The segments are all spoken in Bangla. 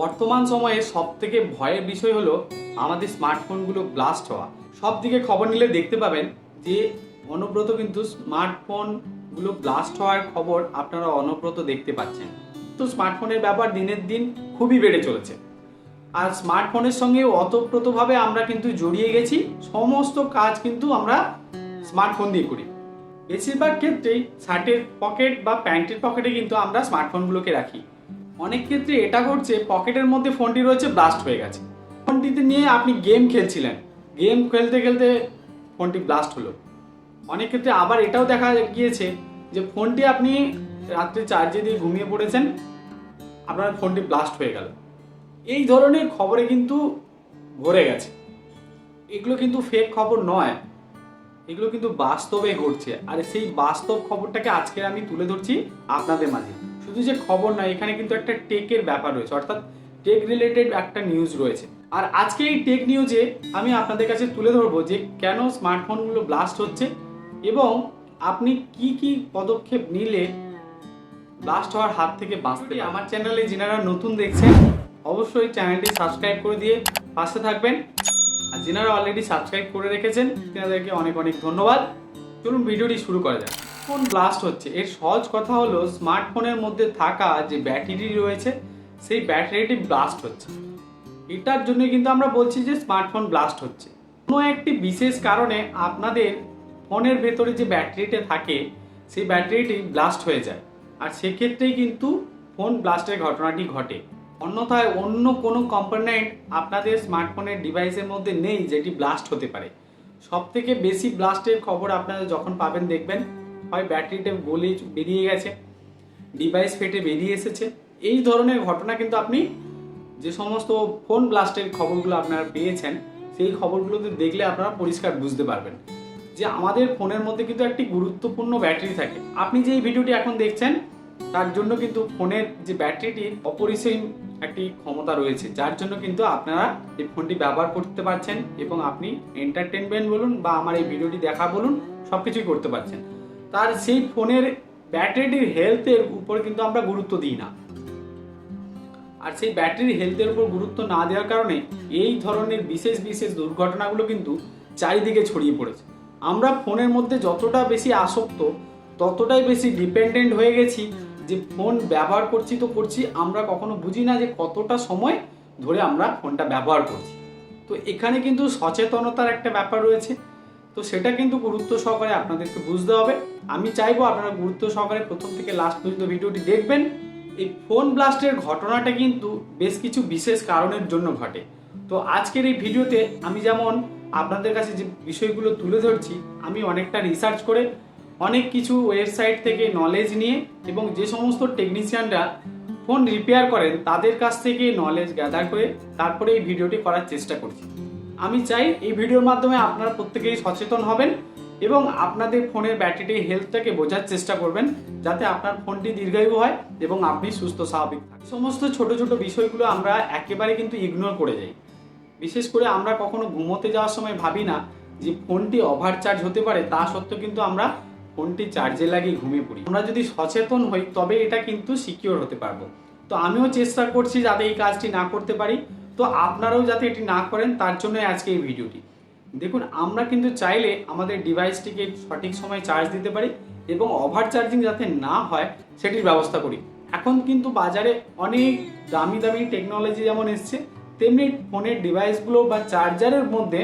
বর্তমান সময়ে সব থেকে ভয়ের বিষয় হলো আমাদের স্মার্টফোনগুলো ব্লাস্ট হওয়া। সব দিকে খবর নিলে দেখতে পাবেন যে অনব্রত কিন্তু স্মার্টফোনগুলো ব্লাস্ট হওয়ার খবর আপনারা অনব্রত দেখতে পাচ্ছেন। তো স্মার্টফোনের ব্যাপার দিনের দিন খুবই বেড়ে চলেছে। আর স্মার্টফোনের সঙ্গে অতপ্রতভাবে আমরা কিন্তু জড়িয়ে গেছি, সমস্ত কাজ কিন্তু আমরা স্মার্টফোন দিয়ে করি। বেশিরভাগ ক্ষেত্রেই শার্টের পকেট বা প্যান্টের পকেটে কিন্তু আমরা স্মার্টফোনগুলোকে রাখি। অনেক ক্ষেত্রে এটা ঘটছে, পকেটের মধ্যে ফোনটি রয়েছে ব্লাস্ট হয়ে গেছে। ফোনটিতে নিয়ে আপনি গেম খেলছিলেন। গেম খেলতে খেলতে ফোনটি ব্লাস্ট হলো। অনেক ক্ষেত্রে আবার এটাও দেখা গিয়েছে যে ফোনটি আপনি রাত্রে চার্জে দিয়ে ঘুমিয়ে পড়েছেন, আপনার ফোনটি ব্লাস্ট হয়ে গেল। এই ধরনের খবরে কিন্তু ভরে গেছে। এগুলো কিন্তু ফেক খবর নয়। এগুলো কিন্তু বাস্তবে ঘটছে। আর সেই বাস্তব খবরটাকে আজকে আমি তুলে ধরছি আপনাদের মাঝে। শুধু যে খবর নয়, এখানে কিন্তু একটা টেকের ব্যাপার রয়েছে, অর্থাৎ টেক রিলেটেড একটা নিউজ রয়েছে। আর আজকে এই টেক নিউজে আমি আপনাদের কাছে তুলে ধরবো যে কেন স্মার্টফোনগুলো ব্লাস্ট হচ্ছে এবং আপনি কি কি পদক্ষেপ নিলে ব্লাস্ট হওয়ার হাত থেকে বাঁচতে আমার চ্যানেলে যেনারা নতুন দেখছেন, অবশ্যই চ্যানেলটি সাবস্ক্রাইব করে দিয়ে পাশে থাকবেন। আর যেনারা অলরেডি সাবস্ক্রাইব করে রেখেছেন তেনাদেরকে অনেক অনেক ধন্যবাদ। চলুন ভিডিওটি শুরু করা যাক। ফোন ব্লাস্ট হচ্ছে। এর সহজ কথা হলো স্মার্টফোনের মধ্যে থাকা যে ব্যাটারি রয়েছে, সেই ব্যাটারিটি ব্লাস্ট হচ্ছে। এটার জন্য কিন্তু আমরা বলছি যে স্মার্টফোন ব্লাস্ট হচ্ছে। কোনো একটি বিশেষ কারণে আপনাদের ফোনের ভেতরে যে ব্যাটারিটা থাকে, সেই ব্যাটারিটি ব্লাস্ট হয়ে যায়। আর সেক্ষেত্রেই কিন্তু ফোন ব্লাস্টের ঘটনাটি ঘটে। অন্যথায় অন্য কোনো কম্পোনেন্ট আপনাদের স্মার্টফোনের ডিভাইসের মধ্যে নেই, যেটি ব্লাস্ট হতে পারে। সব থেকে বেশি ব্লাস্টের খবর আপনারা যখন পাবেন, দেখবেন। হয় ব্যাটারিটা গলে বেরিয়ে গেছে ডিভাইস ফেটে বেরিয়ে এসেছে। এই ধরনের ঘটনা কিন্তু আপনি যে সমস্ত ফোন ব্লাস্টের খবরগুলো আপনারা পেয়েছেন, সেই খবরগুলোতে দেখলে আপনারা পরিষ্কার বুঝতে পারবেন যে আমাদের ফোনের মধ্যে কিন্তু একটি গুরুত্বপূর্ণ ব্যাটারি থাকে। আপনি যে এই ভিডিওটি এখন দেখছেন, তার জন্য কিন্তু ফোনের যে ব্যাটারিটির অপরিসীম একটি ক্ষমতা রয়েছে, যার জন্য কিন্তু আপনারা এই ফোনটি ব্যবহার করতে পারছেন এবং আপনি এন্টারটেনমেন্ট বলুন বা আমার এই ভিডিওটি দেখা বলুন সব কিছুই করতে পারছেন। তার সেই ফোনের ব্যাটারির হেলথের উপর কিন্তু আমরা গুরুত্ব দিই না। আর সেই ব্যাটারির হেলথের উপর গুরুত্ব না দেওয়ার কারণে এই ধরনের বিশেষ বিশেষ দুর্ঘটনাগুলো কিন্তু চারিদিকে ছড়িয়ে পড়েছে। আমরা ফোনের মধ্যে যতটা বেশি আসক্ত, ততটাই বেশি ডিপেন্ডেন্ট হয়ে গেছি যে ফোন ব্যবহার করছি তো করছি, আমরা কখনো বুঝি না যে কতটা সময় ধরে আমরা ফোনটা ব্যবহার করছি। তো এখানে কিন্তু সচেতনতার একটা ব্যাপার রয়েছে। তো সেটা কিন্তু গুরুত্ব সহকারে আপনাদেরকে বুঝতে হবে। আমি চাইব আপনারা গুরুত্ব সহকারে প্রথম থেকে লাস্ট পর্যন্ত ভিডিওটি দেখবেন। এই ফোন ব্লাস্টের ঘটনাটা কিন্তু বেশ কিছু বিশেষ কারণের জন্য ঘটে। তো আজকের এই ভিডিওতে আমি যেমন আপনাদের কাছে যে বিষয়গুলো তুলে ধরছি, আমি অনেকটা রিসার্চ করে অনেক কিছু ওয়েবসাইট থেকে নলেজ নিয়ে এবং যে সমস্ত টেকনিশিয়ানরা ফোন রিপেয়ার করেন, তাদের কাছ থেকে নলেজ গ্যাদার করে তারপরে এই ভিডিওটি করার চেষ্টা করছি। আমি চাই এই ভিডিওর মাধ্যমে আপনারা প্রত্যেকেই সচেতন হবেন এবং আপনাদের ফোনের ব্যাটারির হেলথটাকে বোঝার চেষ্টা করবেন যাতে আপনার ফোনটি দীর্ঘায়ু হয় এবং আপনি সুস্থ, স্বাভাবিক থাকেন। সমস্ত ছোট ছোট বিষয়গুলো আমরা একেবারে কিন্তু ইগনোর করে যাই। বিশেষ করে আমরা কখনো ঘুমোতে যাওয়ার সময় ভাবি না যে ফোনটি ওভার চার্জ হতে পারে, তা সত্ত্বেও কিন্তু আমরা ফোনটি চার্জে লাগিয়ে ঘুমিয়ে পড়ি। আমরা যদি সচেতন হই, তবে এটা কিন্তু সিকিওর হতে পারব। তো আমিও চেষ্টা করছি যাতে এই কাজটি না করতে পারি। তো আপনারাও যাতে এটি না করেন, তার জন্যই আজকে এই ভিডিওটি। দেখুন, আমরা কিন্তু চাইলে আমাদের ডিভাইসটিকে সঠিক সময় চার্জ দিতে পারি এবং ওভার চার্জিং যাতে না হয়, সেটির ব্যবস্থা করি। এখন কিন্তু বাজারে অনেক দামি দামি টেকনোলজি যেমন এসছে, তেমনি ফোনের ডিভাইসগুলো বা চার্জারের মধ্যে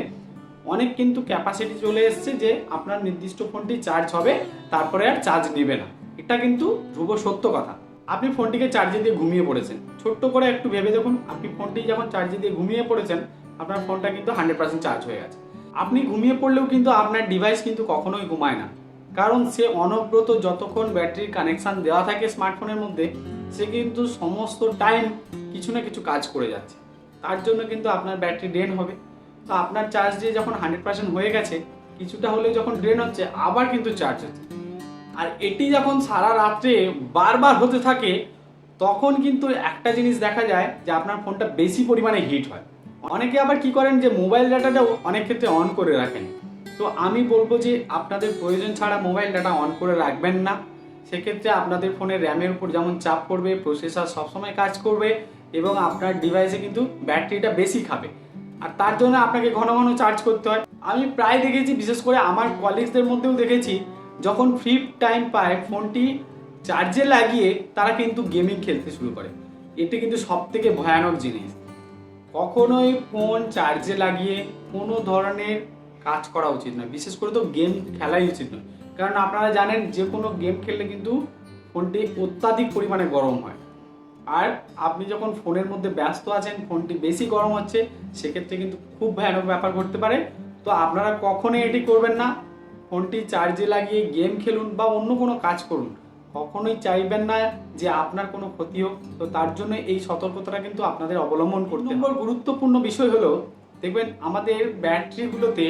অনেক কিন্তু ক্যাপাসিটি চলে এসছে যে আপনার নির্দিষ্ট ফোনটি চার্জ হবে, তারপরে আর চার্জ নেবে না। এটা কিন্তু ধ্রুব সত্য কথা। আপনি ফোনটিকে চার্জে দিয়ে ঘুমিয়ে পড়েছেন। ছোট্ট করে একটু ভেবে দেখুন, আপনি ফোনটি যখন চার্জে দিয়ে ঘুমিয়ে পড়েছেন, আপনার ফোনটা কিন্তু হান্ড্রেড পার্সেন্ট চার্জ হয়ে গেছে। আপনি ঘুমিয়ে পড়লেও কিন্তু আপনার ডিভাইস কিন্তু কখনোই ঘুমায় না। কারণ সে অনব্রত যতক্ষণ ব্যাটারির কানেকশান দেওয়া থাকে স্মার্টফোনের মধ্যে, সে কিন্তু সমস্ত টাইম কিছু না কিছু কাজ করে যাচ্ছে। তার জন্য কিন্তু আপনার ব্যাটারি ড্রেন হবে। তো আপনার চার্জ দিয়ে যখন হান্ড্রেড পার্সেন্ট হয়ে গেছে, কিছুটা হলে যখন ড্রেন হচ্ছে, আবার কিন্তু চার্জ হচ্ছে। আর এটি যখন সারা রাত্রে বারবার হতে থাকে তখন কিন্তু একটা জিনিস দেখা যায় যে আপনার ফোনটা বেশি পরিমাণে হিট হয়। অনেকে আবার কি করেন যে মোবাইল ডাটাটাও অনেক ক্ষেত্রে অন করে রাখেন। তো আমি বলব যে আপনাদের প্রয়োজন ছাড়া মোবাইল ডাটা অন করে রাখবেন না। সেক্ষেত্রে আপনাদের ফোনের র্যামের উপর যেমন চাপ পড়বে, প্রসেসর সবসময় কাজ করবে এবং আপনার ডিভাইসে কিন্তু ব্যাটারিটা বেশি খাবে। আর তার জন্য আপনাকে ঘন ঘন চার্জ করতে হয়। আমি প্রায় দেখেছি, বিশেষ করে আমার কলিগসদের মধ্যেও দেখেছি, যখন ফ্রি টাইম পায়, ফোনটি চার্জে লাগিয়ে তারা কিন্তু গেমিং খেলতে শুরু করে। এটি কিন্তু সব থেকে ভয়ানক জিনিস। কখনোই ফোন চার্জে লাগিয়ে কোনো ধরনের কাজ করা উচিত নয়। বিশেষ করে তো গেম খেলাই উচিত নয়। কারণ আপনারা জানেন যে কোনো গেম খেললে কিন্তু ফোনটি অত্যাধিক পরিমাণে গরম হয়। আর আপনি যখন ফোনের মধ্যে ব্যস্ত আছেন ফোনটি বেশি গরম হচ্ছে, সেক্ষেত্রে কিন্তু খুব ভয়ানক ব্যাপার ঘটতে পারে। তো আপনারা কখনোই এটি করবেন না। ফোনটি চার্জে লাগিয়ে গেম খেলুন বা অন্য কোনো কাজ করুন। কখনোই চাইবেন না যে আপনার কোনো ক্ষতি হোক। তো তার জন্য এই সতর্কতাটা কিন্তু আপনাদের অবলম্বন করতে নম্বর গুরুত্বপূর্ণ বিষয় হলো দেখবেন আমাদের ব্যাটারিগুলোতে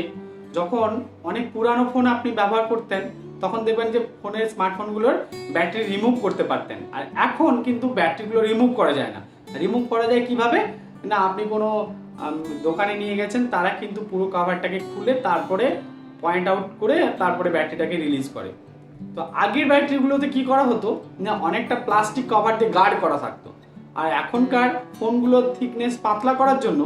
যখন অনেক পুরানো ফোন আপনি ব্যবহার করতেন তখন দেখবেন যে ফোনের স্মার্টফোনগুলোর ব্যাটারি রিমুভ করতে পারতেন। আর এখন কিন্তু ব্যাটারিগুলো রিমুভ করা যায় না। রিমুভ করা যায় কীভাবে? না আপনি কোনো দোকানে নিয়ে গেছেন তারা কিন্তু পুরো কাভারটাকে খুলে তারপরে পয়েন্ট আউট করে তারপরে ব্যাটারিটাকে রিলিজ করে। তো আগের ব্যাটারিগুলোতে কি করা হতো? না, অনেকটা প্লাস্টিক কভার দিয়ে গার্ড করা থাকতো। আর এখনকার ফোনগুলোর থিকনেস পাতলা করার জন্য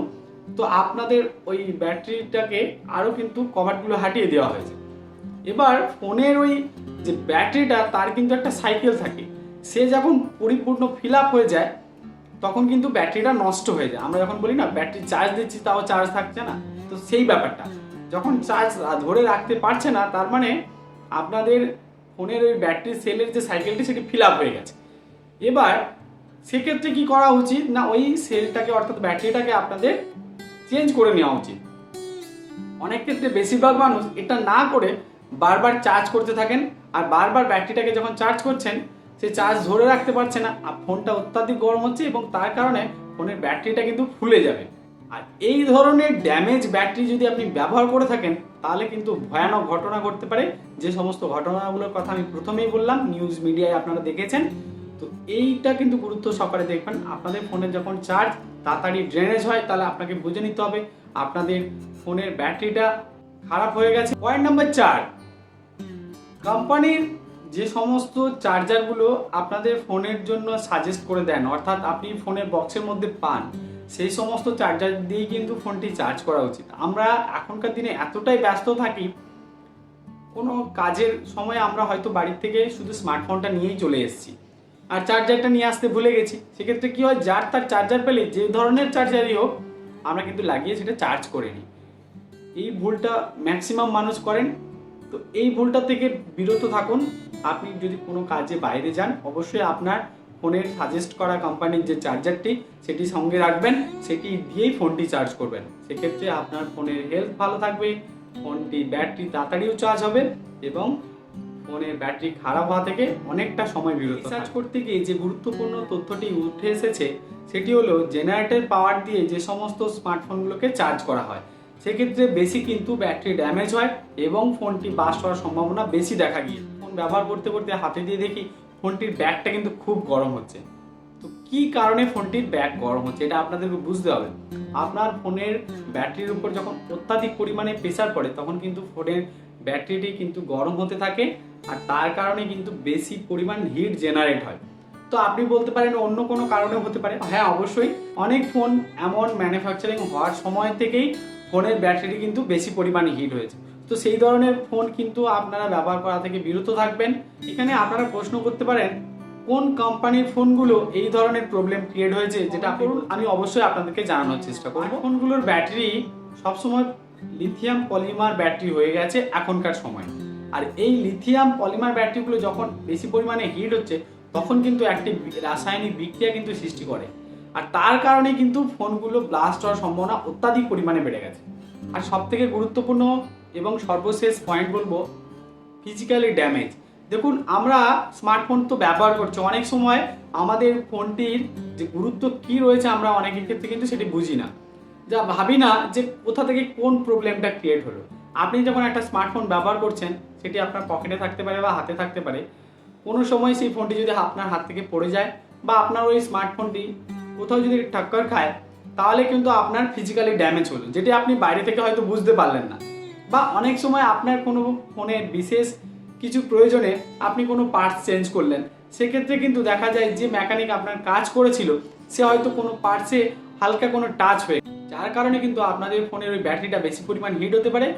তো আপনাদের ওই ব্যাটারিটাকে আরও কিন্তু কভারগুলো হাটিয়ে দেওয়া হয়েছে। এবার ফোনের ওই যে ব্যাটারিটা তার কিন্তু একটা সাইকেল থাকে। সে যখন পরিপূর্ণ ফিল আপ হয়ে যায়, তখন কিন্তু ব্যাটারিটা নষ্ট হয়ে যায়। আমরা যখন বলি না ব্যাটারি চার্জ দিচ্ছি, তাও চার্জ থাকছে না। তো সেই ব্যাপারটা। যখন চার্জ ধরে রাখতে পারছে না, তার মানে আপনাদের ফোনের ওই ব্যাটারি সেলের যে সাইকেলটি সেটি ফিল আপ হয়ে গেছে। এবার সেক্ষেত্রে কি করা উচিত? না, ওই সেলটাকে অর্থাৎ ব্যাটারিটাকে আপনাদের চেঞ্জ করে নেওয়া উচিত। অনেক ক্ষেত্রে বেশিরভাগ মানুষ এটা না করে বারবার চার্জ করতে থাকেন আর বারবার ব্যাটারিটাকে যখন চার্জ করছেন, সে চার্জ ধরে রাখতে পারছে না। আর ফোনটা অত্যাধিক গরম হচ্ছে এবং তার কারণে ফোনের ব্যাটারিটা কিন্তু ফুলে যাবে। আর এই ধরনের ড্যামেজ ব্যাটারি যদি আপনি ব্যবহার করে থাকেন, তাহলে কিন্তু ভয়ানক ঘটনা ঘটতে পারে। যে সমস্ত ঘটনাগুলোর কথা আমি প্রথমেই বললাম নিউজ মিডিয়ায় আপনারা দেখেছেন। তো এইটা কিন্তু গুরুত্ব সহকারে দেখবেন। আপনাদের ফোনের যখন চার্জ তাড়াতাড়ি ড্রেনেজ হয়, তাহলে আপনাকে বুঝে নিতে হবে, আপনাদের ফোনের ব্যাটারিটা খারাপ হয়ে গেছে। পয়েন্ট নাম্বার চার কোম্পানির যে সমস্ত চার্জারগুলো আপনাদের ফোনের জন্য সাজেস্ট করে দেন, অর্থাৎ আপনি ফোনের বক্সের মধ্যে পান সেই সমস্ত চার্জার দিয়েই কিন্তু ফোনটি চার্জ করা উচিত। আমরা এখনকার দিনে এতটাই ব্যস্ত থাকি, কোনো কাজের সময় আমরা হয়তো বাড়ির থেকে শুধু স্মার্টফোনটা নিয়েই চলে এসেছি। আর চার্জারটা নিয়ে আসতে ভুলে গেছি। সেক্ষেত্রে কী হয়, যার তার চার্জার পেলে যে ধরনের চার্জারই হোক, আমরা কিন্তু লাগিয়ে সেটা চার্জ করে নিই। এই ভুলটা ম্যাক্সিমাম মানুষ করেন। তো এই ভুলটা থেকে বিরত থাকুন। আপনি যদি কোনো কাজে বাইরে যান, অবশ্যই আপনার ফোনের সাজেস্ট করা কোম্পানির যে চার্জারটি সেটি সঙ্গে রাখবেন, সেটি দিয়েই ফোনটি চার্জ করবেন। সেক্ষেত্রে আপনার ফোনের হেলথ ভালো থাকবে ফোনটি ব্যাটারি তাড়াতাড়িও চার্জ হবে এবং ফোনের ব্যাটারি খারাপ হওয়া থেকে অনেকটা সময় বিরত রিসার্চ করতে গিয়ে যে গুরুত্বপূর্ণ তথ্যটি উঠে এসেছে, সেটি হলো জেনারেটর পাওয়ার দিয়ে যে সমস্ত স্মার্টফোনগুলোকে চার্জ করা হয়। সেক্ষেত্রে বেশি কিন্তু ব্যাটারি ড্যামেজ হয় এবং ফোনটি বাস্ট হওয়ার সম্ভাবনা বেশি দেখা গিয়ে। ফোন ব্যবহার করতে করতে হাতে দিয়ে দেখি ফোনটির ব্যাগটা কিন্তু খুব গরম হচ্ছে। তো কি কারণে ফোনটির ব্যাগ গরম হচ্ছে, এটা আপনাদেরকে বুঝতে হবে। আপনার ফোনের ব্যাটারির উপর যখন অত্যাধিক পরিমাণে প্রেসার পড়ে, তখন কিন্তু ফোনের ব্যাটারিটি কিন্তু গরম হতে থাকে আর তার কারণে কিন্তু বেশি পরিমাণ হিট জেনারেট হয়। তো আপনি বলতে পারেন অন্য কোনো কারণে হতে পারে। হ্যাঁ অবশ্যই। অনেক ফোন এমন ম্যানুফ্যাকচারিং হওয়ার সময় থেকেই ফোনের ব্যাটারি কিন্তু বেশি পরিমাণে হিট হয়েছে। তো সেই ধরনের ফোন কিন্তু আপনারা ব্যবহার করা থেকে বিরত থাকবেন। এখানে আপনারা প্রশ্ন করতে পারেন কোন কোম্পানির ফোনগুলো এই ধরনের প্রবলেম ক্রিয়েট হয়েছে যেটা করুন আমি অবশ্যই আপনাদেরকে জানানোর চেষ্টা করব। ফোনগুলোর ব্যাটারি সবসময় লিথিয়াম পলিমার ব্যাটারি হয়ে গেছে এখনকার সময়। আর এই লিথিয়াম পলিমার ব্যাটারিগুলো যখন বেশি পরিমাণে হিট হচ্ছে তখন কিন্তু একটি রাসায়নিক বিক্রিয়া কিন্তু সৃষ্টি করে। আর তার কারণে কিন্তু ফোনগুলো ব্লাস্ট হওয়ার সম্ভাবনা অত্যাধিক পরিমাণে বেড়ে গেছে। আর সব থেকে গুরুত্বপূর্ণ এবং সর্বশেষ পয়েন্ট বলব ফিজিক্যালি ড্যামেজ দেখুন, আমরা স্মার্টফোন তো ব্যবহার করছি, অনেক সময় আমাদের ফোনটির যে গুরুত্ব কি রয়েছে আমরা অনেকের ক্ষেত্রে কিন্তু সেটি বুঝি না। যা ভাবি না যে কোথা থেকে কোন প্রবলেমটা ক্রিয়েট হলো। আপনি যখন একটা স্মার্টফোন ব্যবহার করছেন, সেটি আপনার পকেটে থাকতে পারে বা হাতে থাকতে পারে, কোনো সময় সেই ফোনটি যদি আপনার হাত থেকে পড়ে যায় বা আপনার ওই স্মার্টফোনটি কোথাও যদি টাক্কর খায়, তাহলে কিন্তু আপনার ফিজিক্যালি ড্যামেজ হলো, যেটি আপনি বাইরে থেকে হয়তো বুঝতে পারলেন না। বা অনেক সময় আপনার কোনো ফোনের বিশেষ কিছু প্রয়োজনে আপনি কোনো পার্টস চেঞ্জ করলেন। সেক্ষেত্রে কিন্তু দেখা যায় যে মেকানিক আপনার কাজ করেছিল, সে হয়তো কোনো পার্টসে হালকা কোনো টাচ হয়ে যার কারণে কিন্তু আপনাদের ফোনের ওই ব্যাটারিটা বেশি পরিমাণ হিট হতে পারে।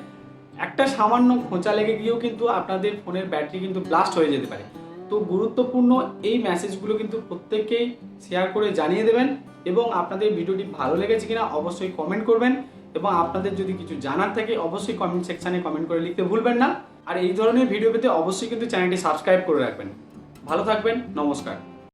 একটা সামান্য খোঁচা লেগে গিয়েও কিন্তু আপনাদের ফোনের ব্যাটারি কিন্তু ব্লাস্ট হয়ে যেতে পারে। তো গুরুত্বপূর্ণ এই মেসেজগুলো কিন্তু প্রত্যেককেই শেয়ার করে জানিয়ে দেবেন এবং আপনাদের ভিডিওটি ভালো লেগেছে কিনা অবশ্যই কমেন্ট করবেন। এবং আপনাদের যদি কিছু জানার থাকে, অবশ্যই কমেন্ট সেকশানে কমেন্ট করে লিখতে ভুলবেন না। আর এই ধরনের ভিডিও পেতে অবশ্যই কিন্তু চ্যানেলটি সাবস্ক্রাইব করে রাখবেন। ভালো থাকবেন, নমস্কার।